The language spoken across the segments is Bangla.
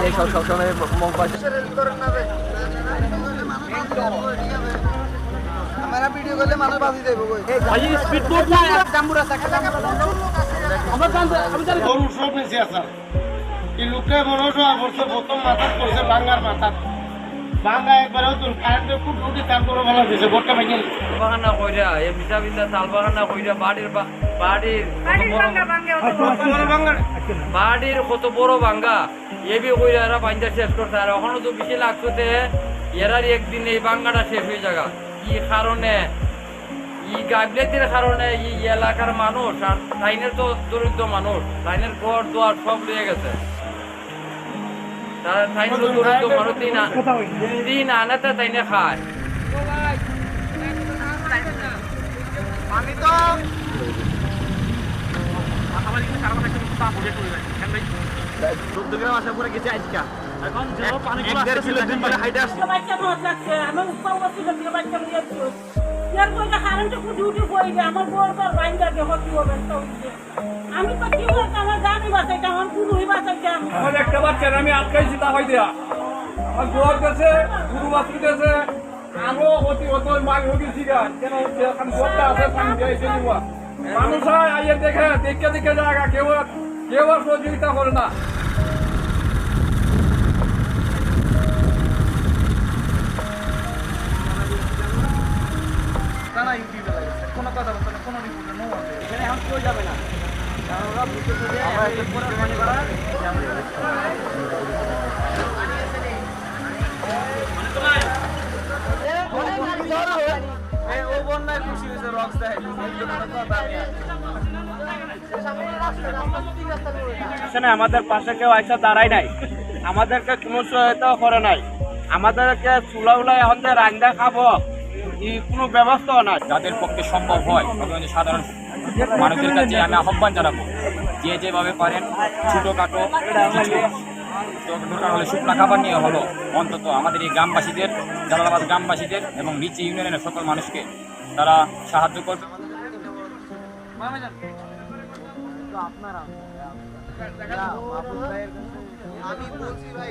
এই সব সবসময় মুখ বাজে। আমরা ভিডিও করলে মানুষ বাজি দেবো কই? গরু সব নিচে আছে এই লোকটা বড় সব বলছে প্রথম মাথাত করছে বাঙ্গার মাথাত। একবার খুব তারপরে ভালো ভেঙে। বাগানা কইরা কইরা বাড়ির বাড়ির কত বড় বাঙ্গার বাড়ির কত বড় ভাঙ্গা এবি কইরা এরা বাইন্দা শেষ করছে। আর এখনও তো বেশি লাগছে এরার একদিন এই বাঙ্গাটা শেষ হয়ে যাগা। কি কারণে? ই গাবলেতির কারণে ই এলাকার মানুষ আর লাইনের তো দরিদ্র মানুষ লাইনের ঘর দুয়ার সব লয়ে গেছে। তারা তো দরিদ্র মানুষ দিন আ- দিন আনাতে তাইনে খায় চোদ্দ গ্রাম আসার পরে গেছে আজকা এখন হাইটে আসছে। লাগছে? উপর বসে এর কারেন্ট আমার বড় বাইন লাগে হতি হবে? তো আমি তো কি বলতে আমার জানি বাঁচাইতে আমার পুরোই বাঁচাইতে আমি আমার একটা বাচ্চার আমি আটকাইছি তা হয় দেয়া আমার গুরু কেন হচ্ছে? এখন আছে নিবা। মানুষ আইয়ে দেখে দেখে দেখে জায়গা কেউ কেউ আর সহযোগিতা করে না। আমাদের পাশে কেউ আইসা দাঁড়ায় নাই। আমাদেরকে কোনো সহায়তা করে নাই। আমাদেরকে চুলা উলা এখন রান্দা খাব কোনো ব্যবস্থা নাই যাদের পক্ষে সম্ভব হয়। অথবা সাধারণ মানুষদের কাছে আমি আহ্বান জানাব, যে যেভাবে পারেন, ছোটোখাটো কিছু হলে শুকনা খাবার নিয়ে হলো। অন্তত আমাদের এই গ্রামবাসীদের, জালালাবাদ গ্রামবাসীদের এবং নিচে ইউনিয়নের সকল মানুষকে তারা সাহায্য করবে। আমি বলছি ভাই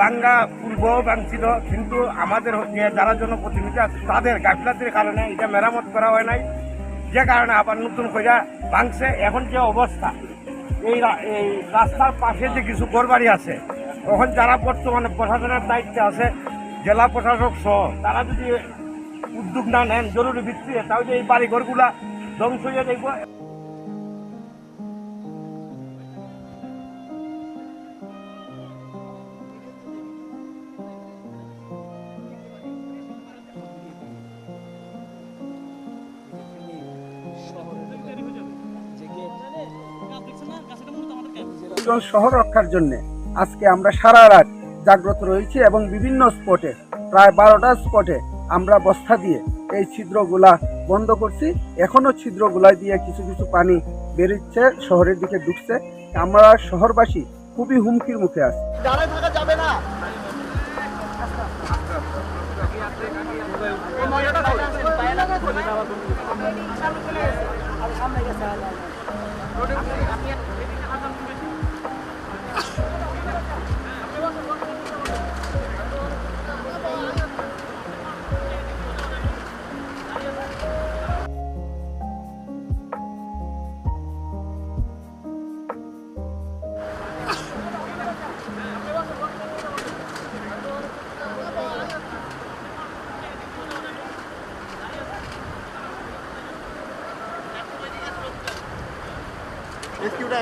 বাঙ্গা পূর্ব ভাঙছিল কিন্তু আমাদের যারা জনপ্রতিনিধি আছে, তাদের গাফিলাতির কারণে এটা মেরামত করা হয় নাই। যে কারণে আবার নতুন করে ভাঙছে। এখন যে অবস্থা, এই এই রাস্তার পাশে যে কিছু ঘরবাড়ি আছে এখন যারা বর্তমানে প্রশাসনের দায়িত্বে আছে, জেলা প্রশাসক সহ, তারা যদি উদ্যোগ না নেন, জরুরি ভিত্তিতে, তাহলে এই বাড়ি ঘরগুলা ধ্বংস হয়ে দেখব এবং শহর রক্ষার জন্য। আজকে আমরা সারা রাত জাগ্রত রয়েছি এবং বিভিন্ন স্পটে প্রায় বারোটা স্পটে আমরা বস্তা দিয়ে এই ছিদ্রগুলা বন্ধ করছি। এখনও ছিদ্রগুলা দিয়ে কিছু কিছু পানি বেরোচ্ছে শহরের দিকে ঢুকছে। আমরা শহরবাসী খুবই হুমকির মুখে আছি। দাঁড়ায় থাকা যাবে না। এই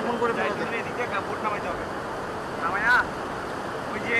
এখন করে বাইরে কাপড় নামাইতে হবে। নামায়া ওই ফেলা